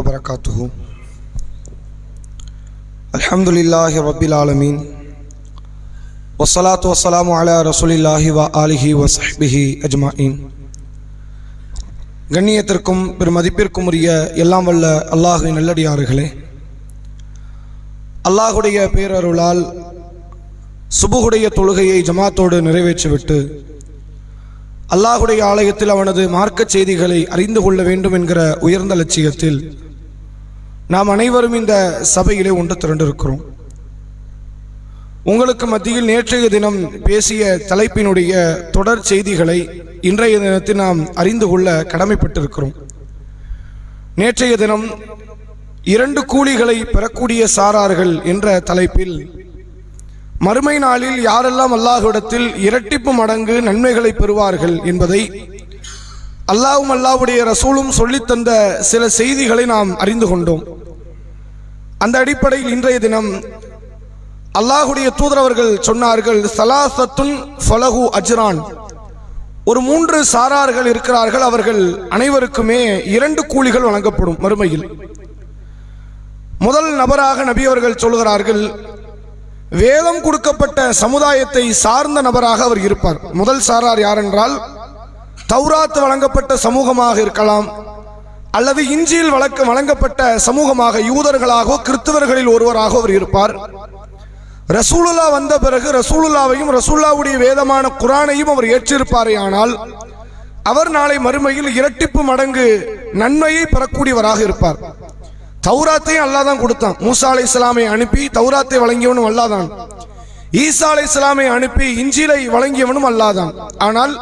وبركاته الحمد لله رب العالمين والصلاة والسلام على رسول الله وآله وصحبه أجمعين கண்ணியத்திற்கும் பெருமதிப்பிற்கும் உரிய எல்லாம் வல்ல அல்லாஹுவின் நல்லடியார்களே அல்லாஹுடைய பேரருளால் சுபுகுடைய தொழுகையை ஜமாத்தோடு நிறைவேற்றிவிட்டு அல்லாஹுடைய ஆலயத்தில் அவனது மார்க்கச் செய்திகளை அறிந்து கொள்ள வேண்டும் என்கிற உயர்ந்த லட்சியத்தில் நாம் அனைவரும் இந்த சபையிலே ஒன்று திரண்டிருக்கிறோம். உங்களுக்கு மத்தியில் நேற்றைய தினம் பேசிய தலைப்பினுடைய தொடர் செய்திகளை இன்றைய தினத்தில் நாம் அறிந்து கொள்ள கடமைப்பட்டிருக்கிறோம். நேற்றைய தினம் இரண்டு கூலிகளை பெறக்கூடிய சாரார்கள் என்ற தலைப்பில் மறுமை நாளில் யாரெல்லாம் அல்லாஹ்விடத்தில் இரட்டிப்பு மடங்கு நன்மைகளை பெறுவார்கள் என்பதை அல்லாவும் அல்லாவுடைய ரசூலும் சொல்லித்தந்த சில செய்திகளை நாம் அறிந்து கொண்டோம். அந்த அடிப்படையில் இன்றைய தினம் அல்லாஹுடைய தூதரவர்கள் சொன்னார்கள் சலாசத்துன் ஃபலஹு அஜ்ரான். ஒரு மூன்று சாரார்கள் இருக்கிறார்கள் அவர்கள் அனைவருக்குமே இரண்டு கூலிகள் வழங்கப்படும் மறுமையில். முதல் நபராக நபி அவர்கள் சொல்கிறார்கள் வேதம் கொடுக்கப்பட்ட சமுதாயத்தை சார்ந்த நபராக அவர் இருப்பார். முதல் சாரார் யாரென்றால் தௌராத் வழங்கப்பட்ட சமூகமாக இருக்கலாம் அல்லது இஞ்சியில் வழக்க வழங்கப்பட்ட சமூகமாக யூதர்களாகவோ கிறிஸ்தவர்களில் ஒருவராக அவர் இருப்பார். ரசூலுல்லா வந்த பிறகு ரசூலுல்லாவையும் ரசூல்லாவுடைய வேதமான குரானையும் அவர் ஏற்றிருப்பாரே ஆனால் அவர் நாளை மறுமையில் இரட்டிப்பு மடங்கு நன்மையை பெறக்கூடியவராக இருப்பார். தௌராத்தையும் அல்லாஹ் தான் கொடுத்தான். மூசா அலை இஸ்லாமை அனுப்பி தௌராத்தை வழங்கியவனும் அல்லாதான் ஈசா அலை இஸ்லாமை அனுப்பி இஞ்சிலை வழங்கியவனும் அல்லாதான் ஆனால்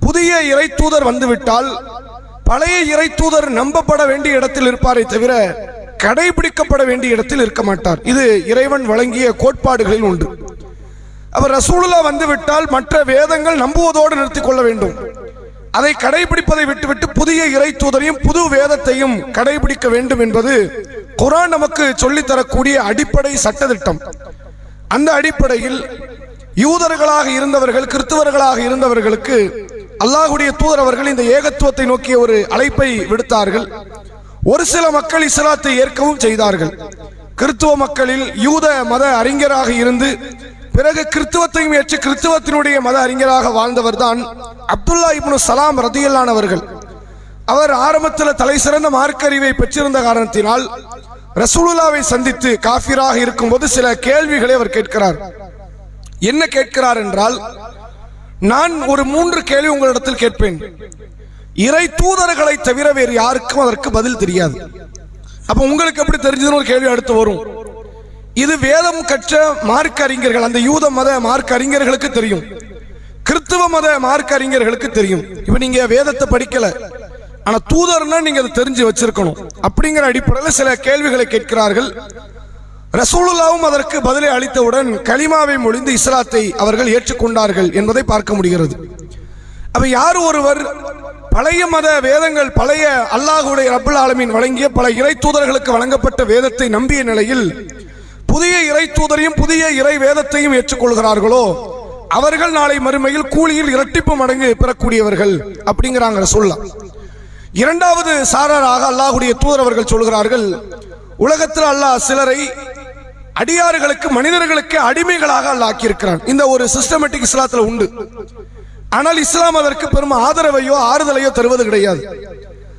புதிய இறை தூதர் வந்துவிட்டால் பழைய இறை தூதர் நம்பப்பட வேண்டிய இடத்தில் இருப்பாரே தவிர கடைபிடிக்கப்பட வேண்டிய இடத்தில் இருக்க மாட்டார். இது இறைவன் வழங்கிய கோட்பாடுகளில் உண்டு. அவர் ரசூலுல்லா வந்துவிட்டால் மற்ற வேதங்கள் நம்புவதோடு நிறுத்திக் கொள்ள வேண்டும். அதை கடைபிடிப்பதை விட்டுவிட்டு புதிய இறை தூதரையும் புது வேதத்தையும் கடைபிடிக்க வேண்டும் என்பது குரான் நமக்கு சொல்லித் தரக்கூடிய அடிப்படை சட்டத்திட்டம். அந்த அடிப்படையில் யூதர்களாக இருந்தவர்கள் கிறிஸ்தவர்களாக இருந்தவர்களுக்கு அல்லாஹுடைய தூதர் அவர்கள் இந்த ஏகத்துவத்தை நோக்கிய ஒரு அழைப்பை விடுத்தார்கள். ஒரு சில மக்கள் இஸ்லாத்தை ஏற்கவும் செய்தார்கள். கிறிஸ்துவ மக்களில் யூத மத அறிஞராக இருந்து பிறகு கிறிஸ்துவத்தையும் ஏற்று கிறிஸ்துவத்தினுடைய மத அறிஞராக வாழ்ந்தவர் தான் அப்துல்லா இப்னு சலாம் ரதியல்லானவர்கள் அவர் ஆரம்பத்தில் தலை சிறந்த மார்க்கறிவை பெற்றிருந்த காரணத்தினால் ரசூலுல்லாவை சந்தித்து காஃபிராக இருக்கும்போது சில கேள்விகளை அவர் கேட்கிறார். என்ன கேட்கிறார் என்றால் நான் ஒரு மூன்று கேள்வி உங்களிடத்தில் கேட்பேன். இறை தூதர்களை தவிர வேறு யாருக்கும் அதற்கு பதில் தெரியாது. அப்ப உங்களுக்கு எப்படி தெரிஞ்சதுன்னு ஒரு கேள்வி அடுத்து வரும். இது வேதம் கற்ற மார்க்க அறிஞர்கள் அந்த யூத மத மார்க்க அறிஞர்களுக்கு தெரியும். கிறிஸ்துவ மத மார்க்க அறிஞர்களுக்கு தெரியும். இப்ப நீங்க வேதத்தை படிக்கல. ஆனா தூதர்னா நீங்க அதை தெரிஞ்சு வச்சிருக்கணும். அப்படிங்கிற அடிப்படையில் சில கேள்விகளை கேட்கிறார்கள். ரசூலுல்லாவும் அதற்கு பதிலை அளித்தவுடன் கலிமாவை மொழிந்து இஸ்லாத்தை அவர்கள் ஏற்றுக்கொண்டார்கள் என்பதை பார்க்க முடிகிறது. அப்ப யார் ஒருவர் பழைய மத வேதங்கள் பழைய அல்லாஹுடைய ரபுல் ஆலமீன் வழங்கிய பல இறை தூதர்களுக்கு வழங்கப்பட்ட வேதத்தை நம்பிய நிலையில் புதிய இறை தூதரையும் புதிய இறை வேதத்தையும் ஏற்றுக்கொள்கிறார்களோ அவர்கள் நாளை மறுமையில் கூலியில் இரட்டிப்பு மடங்கு பெறக்கூடியவர்கள் அப்படிங்கிறாங்க சொல்லலாம் இரண்டாவது சாராராக அல்லாஹுடைய தூதர் அவர்கள் சொல்கிறார்கள் உலகத்தில் அல்லாஹ் சிலரை அடியாறுகளுக்கு மனிதர்களுக்கு அடிமைகளாக அல்லாஹ் ஆக்கியிருக்கிறான். இந்த ஒரு சிஸ்டமேட்டிக் இஸ்லாத்துல உண்டு. ஆனால் இஸ்லாம் அதற்கு பெரும் ஆதரவையோ ஆறுதலையோ தருவது கிடையாது.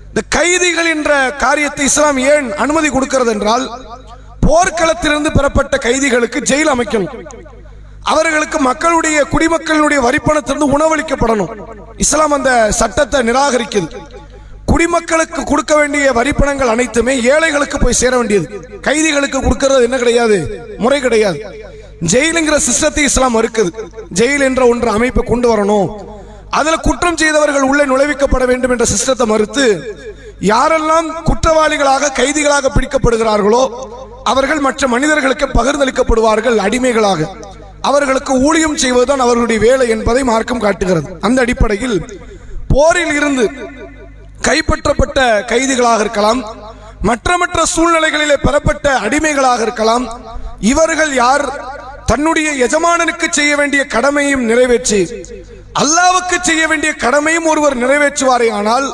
இந்த கைதிகள் என்ற காரியத்தை இஸ்லாம் ஏன் அனுமதி கொடுக்கிறது என்றால் போர்க்களத்திலிருந்து பெறப்பட்ட கைதிகளுக்கு ஜெயில் அமைக்கணும். அவர்களுக்கு மக்களுடைய குடிமக்களுடைய வரிப்பணத்திலிருந்து உணவளிக்கப்படணும். இஸ்லாம் அந்த சட்டத்தை நிராகரிக்குது. குடிமக்களுக்கு கொடுக்க வேண்டிய வரிப்பணங்கள் அனைத்துமே ஏழைகளுக்கு போய் சேர வேண்டியது. கைதிகளுக்கு கொடுக்கறது என்ன கிடையாது? முறை கிடையாது. ஜெயிலுங்கிற சிஸ்டத்தை இஸ்லாம் மறுக்குது ஜெயில் என்ற ஒன்று அமைப்பை கொண்டு வரணும். அதுல குற்றம் செய்தவர்கள் உள்ளே நுழைவிக்கப்பட வேண்டும் என்ற சிஸ்டத்தை மறுத்து யாரெல்லாம் குற்றவாளிகளாக கைதிகளாக பிடிக்கப்படுகிறார்களோ அவர்கள் மற்ற மனிதர்களுக்கு பகிர்ந்தளிக்கப்படுவார்கள் அடிமைகளாக. அவர்களுக்கு ஊழியம் செய்வதுதான் அவர்களுடைய வேலை என்பதை மார்க்கம் காட்டுகிறது. அந்த அடிப்படையில் போரில் இருந்து கைப்பற்றப்பட்ட கைதிகளாக இருக்கலாம் மற்ற மற்ற சூழ்நிலைகளிலே பெறப்பட்ட அடிமைகளாக இருக்கலாம். இவர்கள் யார்? தன்னுடைய எஜமானனுக்கு செய்ய வேண்டிய கடமையும் நிறைவேற்றி அல்லாவுக்கு செய்ய வேண்டிய கடமையும் ஒருவர் நிறைவேற்றுவாரே ஆனால்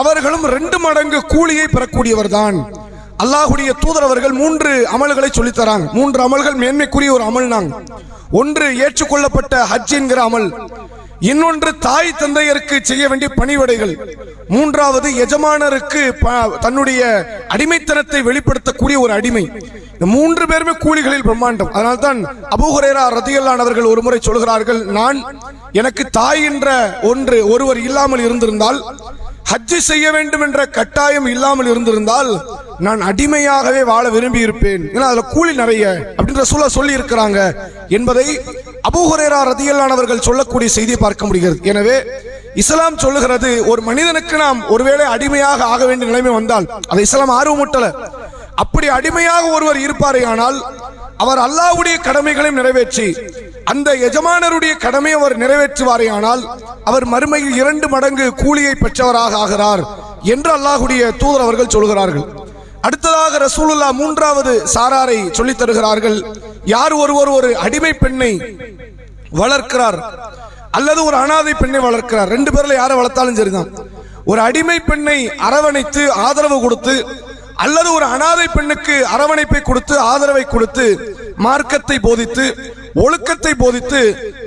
அவர்களும் ரெண்டு மடங்கு கூலியை பெறக்கூடியவர்தான். அல்லாஹுடைய தூதர் அவர்கள் மூன்று அமல்களை சொல்லித்தராங்க. மூன்று அமல்கள் மேன்மைக்குரிய ஒரு அமல் நாங்க ஒன்று ஏற்றுக்கொள்ளப்பட்ட ஹஜ் என்கிற அமல். இன்னொன்று தாய் தந்தையருக்கு செய்ய வேண்டிய பணிவடைகள். மூன்றாவது எஜமானருக்கு ப- தன்னுடைய அடிமைத்தனத்தை வெளிப்படுத்தக்கூடிய ஒரு அடிமை. இந்த மூன்று பேருமே கூலிகளில் பிரம்மாண்டம். அதனால்தான் தான் ரதியல்லானவர்கள் ஒரு முறை சொல்கிறார்கள் நான் எனக்கு தாய் என்ற ஒன்று ஒருவர் இல்லாமல் இருந்திருந்தால் ஹஜ்ஜு செய்ய வேண்டும் என்ற கட்டாயம் இல்லாமல் இருந்திருந்தால் நான் அடிமையாகவே வாழ விரும்பி இருப்பேன் ஏன்னா அதுல கூலி நிறைய அப்படின்ற சூழல் சொல்லி இருக்கிறாங்க என்பதை அபூஹுரேரா ரதியல்லானவர்கள் சொல்லக்கூடிய செய்தியை பார்க்க முடிகிறது. எனவே இஸ்லாம் சொல்லுகிறது ஒரு மனிதனுக்கு நாம் ஒருவேளை அடிமையாக ஆக வேண்டிய நிலைமை வந்தால் அதை இஸ்லாம் ஆர்வமூட்டல. அப்படி அடிமையாக ஒருவர் இருப்பாரே ஆனால் அவர் அல்லாஹ்வுடைய கடமைகளையும் நிறைவேற்றி அந்த எஜமானருடைய கடமையை அவர் நிறைவேற்றுவாரே ஆனால் அவர் மறுமையில் இரண்டு மடங்கு கூலியை பெற்றவராக ஆகிறார் என்று அல்லாஹுடைய தூதர் அவர்கள் சொல்கிறார்கள். அடுத்ததாக ரசூலுல்லா மூன்றாவது சாராரை சொல்லித் தருகிறார்கள். யார் ஒருவர் ஒரு அடிமை பெண்ணை வளர்க்கிறார்? அல்லது ஒரு அனாதை பெண்ணை வளர்க்கிறார்? ரெண்டு பேர்ல யாரை வளர்த்தாலும் சரிதான். ஒரு அடிமை பெண்ணை அரவணைத்து ஆதரவு கொடுத்து அல்லது ஒரு அனாதை பெண்ணுக்கு அரவணைப்பை கொடுத்து ஆதரவை கொடுத்து மார்க்கத்தை போதித்து ஒழுக்கத்தை போதித்து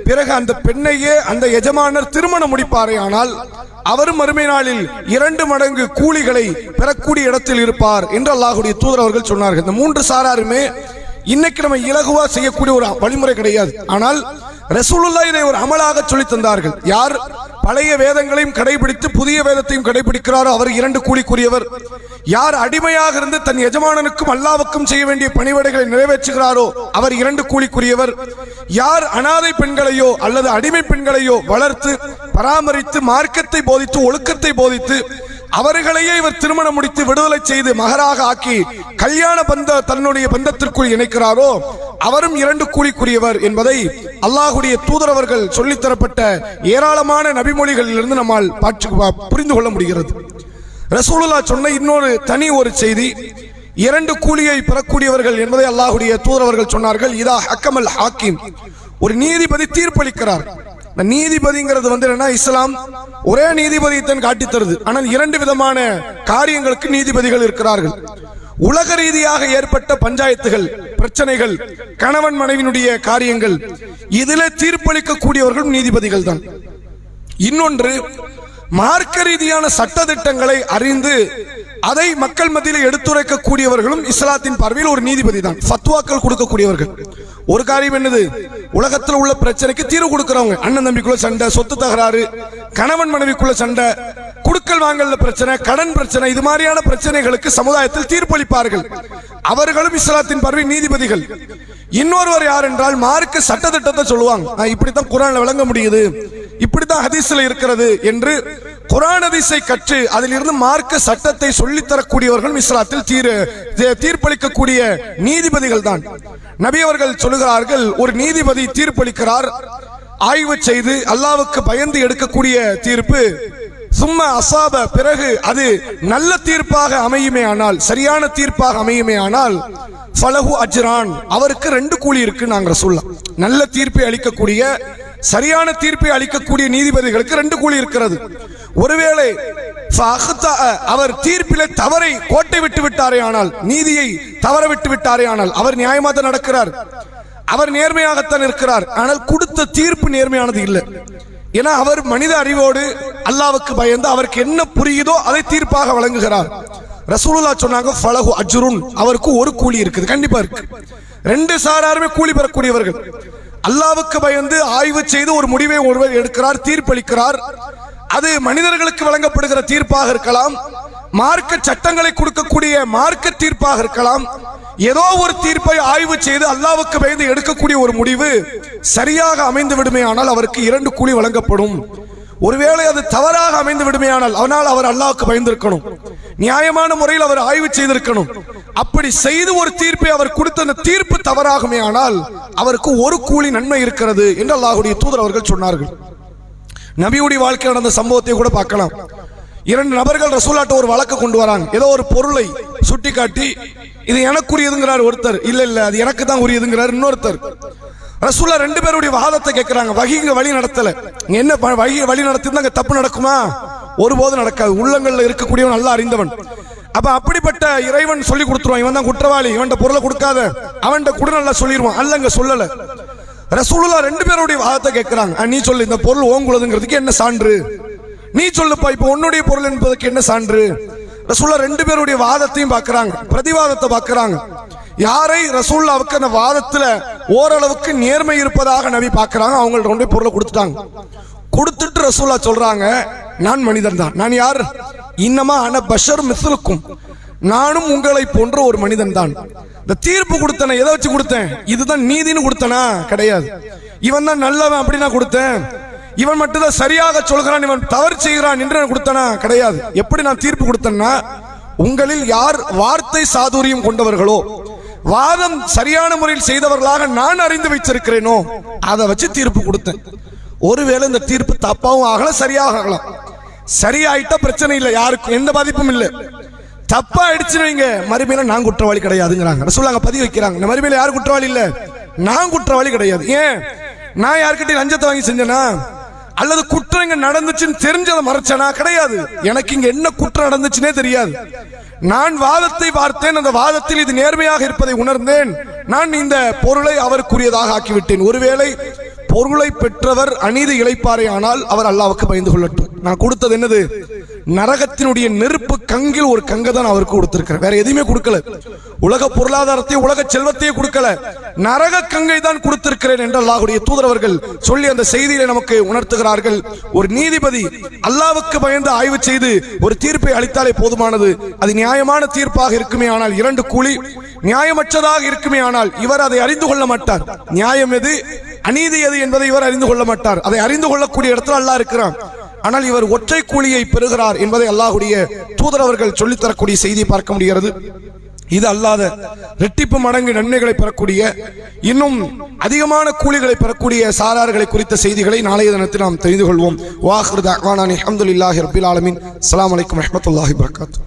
பிறகு அந்த பெண்ணையே அந்த எஜமானர் திருமணம் முடிப்பாரே ஆனால் அவரும் மறுமை நாளில் இரண்டு மடங்கு கூலிகளை பெறக்கூடிய இடத்தில் இருப்பார் என்று அல்லாஹுடைய தூதர் அவர்கள் சொன்னார்கள். இந்த மூன்று சாராருமே இன்னைக்கு நம்ம இலகுவா செய்யக்கூடிய ஒரு வழிமுறை கிடையாது. ஆனால் ரசூலுல்லா இதை ஒரு அமலாக சொல்லி தந்தார்கள். யார்? பழைய வேதங்களையும் கடைபிடித்து புதிய வேதத்தையும் கடைபிடிக்கிறாரோ அவர் இரண்டு கூலிக்குரியவர். யார் அடிமையாக இருந்து தன் எஜமானனுக்கும் அல்லாவுக்கும் செய்ய வேண்டிய பணிவிடைகளை நிறைவேற்றுகிறாரோ அவர் இரண்டு கூலிக்குரியவர். யார் அனாதை பெண்களையோ அல்லது அடிமை பெண்களையோ வளர்த்து பராமரித்து மார்க்கத்தை போதித்து ஒழுக்கத்தை போதித்து அவர்களையே இவர் திருமணம் முடித்து விடுதலை செய்து மகராக ஆக்கி கல்யாண பந்த தன்னுடைய பந்தத்திற்குள் இணைக்கிறாரோ அவரும் இரண்டு கூலிக்குரியவர் என்பதை அல்லாஹுடைய தூதரவர்கள் சொல்லித்தரப்பட்ட ஏராளமான நபிமொழிகளிலிருந்து நம்மால் பாற்று புரிந்து கொள்ள முடிகிறது. ரசூலுல்லா சொன்ன இன்னொரு தனி ஒரு செய்தி இரண்டு கூலியை பெறக்கூடியவர்கள் என்பதை அல்லாஹுடைய தூதரவர்கள் சொன்னார்கள் இதா ஹக்கமல் ஹாக்கிம். ஒரு நீதிபதி தீர்ப்பளிக்கிறார். நீதிபதிங்கிறது வந்து என்னன்னா இஸ்லாம் ஒரே நீதிபதியை காட்டித் தருது. ஆனால் இரண்டு விதமான காரியங்களுக்கு நீதிபதிகள் இருக்கிறார்கள். உலக ரீதியாக ஏற்பட்ட பஞ்சாயத்துகள் பிரச்சனைகள் கணவன் மனைவினுடைய காரியங்கள் இதிலே தீர்ப்பளிக்கக்கூடியவர்களும் நீதிபதிகள் தான். இன்னொன்று மார்க்க ரீதியான சட்ட திட்டங்களை அறிந்து அதை மக்கள் மத்தியில் எடுத்துரைக்கக்கூடியவர்களும் இஸ்லாத்தின் பார்வையில் ஒரு நீதிபதி தான். ஃபத்வாக்கள் கொடுக்கக்கூடியவர்கள். ஒரு காரியம் என்னது? உலகத்தில் உள்ள பிரச்சனைக்கு தீர்வு கொடுக்கிறவங்க. அண்ணன் தம்பிக்குள்ள சண்டை சொத்து தகராறு கணவன் மனைவிக்குள்ள சண்டை குடுக்கல் வாங்கல பிரச்சனை கடன் பிரச்சனை இது மாதிரியான பிரச்சனைகளுக்கு சமுதாயத்தில் தீர்ப்பளிப்பார்கள் அவர்களும் இஸ்லாத்தின் பார்வை நீதிபதிகள். இன்னொருவர் யார் என்றால் மார்க்க சட்டத்திட்டத்தை சொல்லுவாங்க. இப்படித்தான் குரான்ல விளங்க முடியுது. இப்படித்தான் ஹதீஸ்ல இருக்கிறது என்று குரான் ஹதீஸை கற்று அதிலிருந்து மார்க்க சட்டத்தை சொல்லித்தரக்கூடியவர்களும் இஸ்லாத்தில் தீர் தீர்ப்பளிக்கக்கூடிய நீதிபதிகள் தான். நபி அவர்கள் சொல்லுகிறார்கள் ஒரு நீதிபதி தீர்ப்பளிக்கிறார் ஆய்வு செய்து அல்லாவுக்கு பயந்து எடுக்கக்கூடிய தீர்ப்பு. சும்மா அசாப பிறகு அது நல்ல தீர்ப்பாக அமையுமே ஆனால் சரியான தீர்ப்பாக அமையுமே ஆனால் ஃபலஹு அஜ்ரான் அவருக்கு ரெண்டு கூலி இருக்கு நாங்கள் சொல்லலாம் நல்ல தீர்ப்பை அளிக்கக்கூடிய சரியான தீர்ப்பை அளிக்கக்கூடிய நீதிபதிகளுக்கு ரெண்டு கூலி இருக்கிறது. ஒருவேளை அவர் தீர்ப்பிலே தவறை கோட்டை விட்டு விட்டாரே ஆனால் நீதியை தவற விட்டு விட்டாரே ஆனால் அவர் நியாயமாக தான் நடக்கிறார். அவர் நேர்மையாகத்தான் இருக்கிறார். ஆனால் கொடுத்த தீர்ப்பு நேர்மையானது இல்லை. ஏன்னா அவர் மனித அறிவோடு அல்லாவுக்கு பயந்து அவருக்கு என்ன புரியுதோ அதை தீர்ப்பாக வழங்குகிறார். ரசூலுல்லா சொன்னாங்க ஃபலஹு அஜ்ருன். அவருக்கு ஒரு கூலி இருக்குது. கண்டிப்பா இருக்கு. ரெண்டு சாராருமே கூலி பெறக்கூடியவர்கள். அல்லாவுக்கு பயந்து ஆய்வு செய்து ஒரு முடிவை ஒருவர் எடுக்கிறார் தீர்ப்பளிக்கிறார். அது மனிதர்களுக்கு வழங்கப்படுகிற தீர்ப்பாக இருக்கலாம் மார்க்க சட்டங்களை கொடுக்கக்கூடிய மார்க்க தீர்ப்பாக இருக்கலாம். ஏதோ ஒரு தீர்ப்பை ஆய்வு செய்து அல்லாவுக்கு பயந்து எடுக்கக்கூடிய ஒரு முடிவு சரியாக அமைந்து விடுமே ஆனால் அவருக்கு இரண்டு கூலி வழங்கப்படும். ஒருவேளை அது தவறாக அமைந்து விடுமையானால் அவனால் அவர் அல்லாவுக்கு பயந்திருக்கணும். நியாயமான முறையில் அவர் ஆய்வு செய்திருக்கணும். அப்படி செய்து ஒரு தீர்ப்பை அவர் கொடுத்த அந்த தீர்ப்பு தவறாகுமே ஆனால் அவருக்கு ஒரு கூலி நன்மை இருக்கிறது என்று அல்லாஹுடைய தூதர் அவர்கள் சொன்னார்கள். நபியுடைய வாழ்க்கையில் நடந்த சம்பவத்தை கூட பார்க்கலாம். இரண்டு நபர்கள் ரசூலாட்ட ஒரு வழக்கு கொண்டு வராங்க. ஏதோ ஒரு பொருளை சுட்டி காட்டி இது எனக்குரியதுங்கிறார் ஒருத்தர். இல்ல இல்ல அது எனக்கு தான் உரியதுங்கிறார் இன்னொருத்தர். ரசூலா ரெண்டு பேருடைய வாதத்தை கேட்கிறாங்க வகிங்க வழி நடத்தல. என்ன ப- வகி வழி நடத்திருந்தா அங்க தப்பு நடக்குமா? ஒருபோதும் நடக்காது. உள்ளங்கள்ல இருக்கக்கூடியவன் நல்லா அறிந்தவன். அப்ப அப்படிப்பட்ட இறைவன் சொல்லி கொடுத்துருவான். இவன் தான் குற்றவாளி. இவன்ட பொருளை கொடுக்காத. அவன்கிட்ட கூட நல்லா சொல்லிடுவான் அல்லங்க சொல்லல. ரசூலுல்லா ரெண்டு பேருடைய வாதத்தை கேட்கிறாங்க நீ சொல்லு இந்த பொருள் ஓங்குளதுங்கிறதுக்கு என்ன சான்று? நீ சொல்லுப்பா இப்போ உன்னுடைய பொருள் என்பதற்கு என்ன சான்று? ரசூல்லா ரெண்டு பேருடைய வாதத்தையும் பார்க்குறாங்க பிரதிவாதத்தை பார்க்குறாங்க. யாரை? ரசூல்லாவுக்கு அந்த வாதத்தில் ஓரளவுக்கு நேர்மை இருப்பதாக நபி பார்க்குறாங்க அவங்க ரெண்டு பொருளை கொடுத்துட்டாங்க. கொடுத்துட்டு ரசூல்லா சொல்கிறாங்க நான் மனிதன் தான். நான் யார்? இன்னமா ஆன பஷர் மிஸ்லுக்கும். நானும் உங்களை போன்ற ஒரு மனிதன் தான் இந்த தீர்ப்பு கொடுத்தன எதை வச்சு கொடுத்தேன்? இதுதான் நீதின்னு கொடுத்தனா? கிடையாது. இவன் தான் நல்லவன் அப்படி நான் கொடுத்தேன். இவன் மட்டும்தான் சரியாக சொல்கிறான் இவன் தவறு செய்கிறான் என்று கொடுத்தனா? கிடையாது. எப்படி நான் தீர்ப்பு கொடுத்தேன்னா உங்களில் யார் வார்த்தை சாதுரியம் கொண்டவர்களோ வாதம் சரியான முறையில் செய்தவர்களாக நான் அறிந்து வைத்திருக்கிறேனோ அதை வச்சு தீர்ப்பு கொடுத்தேன். ஒருவேளை இந்த தீர்ப்பு தப்பாவும் ஆகல சரியாக ஆகலாம். சரியாயிட்டா பிரச்சனை இல்லை யாருக்கும் எந்த பாதிப்பும் இல்லை. தப்பா அடிச்சுன்னு வைங்க மறுமையில நான் குற்றவாளி கிடையாதுங்கிறாங்க. சொல்லுவாங்க பதிவு வைக்கிறாங்க. இந்த மறுமையில யாரும் குற்றவாளி இல்ல? நான் குற்றவாளி கிடையாது. ஏன்? நான் யார்கிட்டயும் லஞ்சத்தை வாங்கி செஞ்சேனா? அல்லது குற்றம் இங்க நடந்துச்சுன்னு தெரிஞ்சதை மறைச்சனா? கிடையாது. எனக்கு இங்க என்ன குற்றம் நடந்துச்சுன்னே தெரியாது. நான் வாதத்தை பார்த்தேன். அந்த வாதத்தில் இது நேர்மையாக இருப்பதை உணர்ந்தேன். நான் இந்த பொருளை அவருக்குரியதாக ஆக்கிவிட்டேன். ஒருவேளை பொருளை பெற்றவர் அநீதி இழைப்பாரே ஆனால் அவர் அல்லாவுக்கு பயந்து கொள்ளட்டும். நான் கொடுத்தது என்னது? நரகத்தினுடைய நெருப்பு கங்கில் ஒரு கங்கை தான் அவருக்கு கொடுத்திருக்கிறார். வேற எதையுமே கொடுக்கல. உலக பொருளாதாரத்தையும் உலக செல்வத்தையே கொடுக்கல. நரக கங்கை தான் கொடுத்திருக்கிறேன் என்று அல்லாஹுடைய தூதரவர்கள் சொல்லி அந்த செய்தியை நமக்கு உணர்த்துகிறார்கள். ஒரு நீதிபதி அல்லாவுக்கு பயந்து ஆய்வு செய்து ஒரு தீர்ப்பை அளித்தாலே போதுமானது. அது நியாயமான தீர்ப்பாக இருக்குமே ஆனால் இரண்டு கூலி நியாயமற்றதாக இருக்குமே ஆனால் இவர் அதை அறிந்து கொள்ள மாட்டார். நியாயம் எது? அநீதி எது என்பதை இவர் அறிந்து கொள்ள மாட்டார். அதை அறிந்து கொள்ளக்கூடிய இடத்துல அல்லாஹ் இருக்கிறான். ஆனால் இவர் ஒற்றை கூலியை பெறுகிறார் என்பதை அல்லாஹுடைய தூதர் அவர்கள் சொல்லித் செய்தியை பார்க்க முடிகிறது. இது அல்லாத ரெட்டிப்பு மடங்கு நன்மைகளை பெறக்கூடிய இன்னும் அதிகமான கூலிகளை பெறக்கூடிய சாரார்களை குறித்த செய்திகளை நாளைய தினத்தில் நாம் தெரிந்து கொள்வோம். வாஹிர் தஅவானா அஹமதுல்லாஹி ரபில் ஆலமின். அலாம் அலைக்கும் வரமத்துல்லாஹி வரகாத்து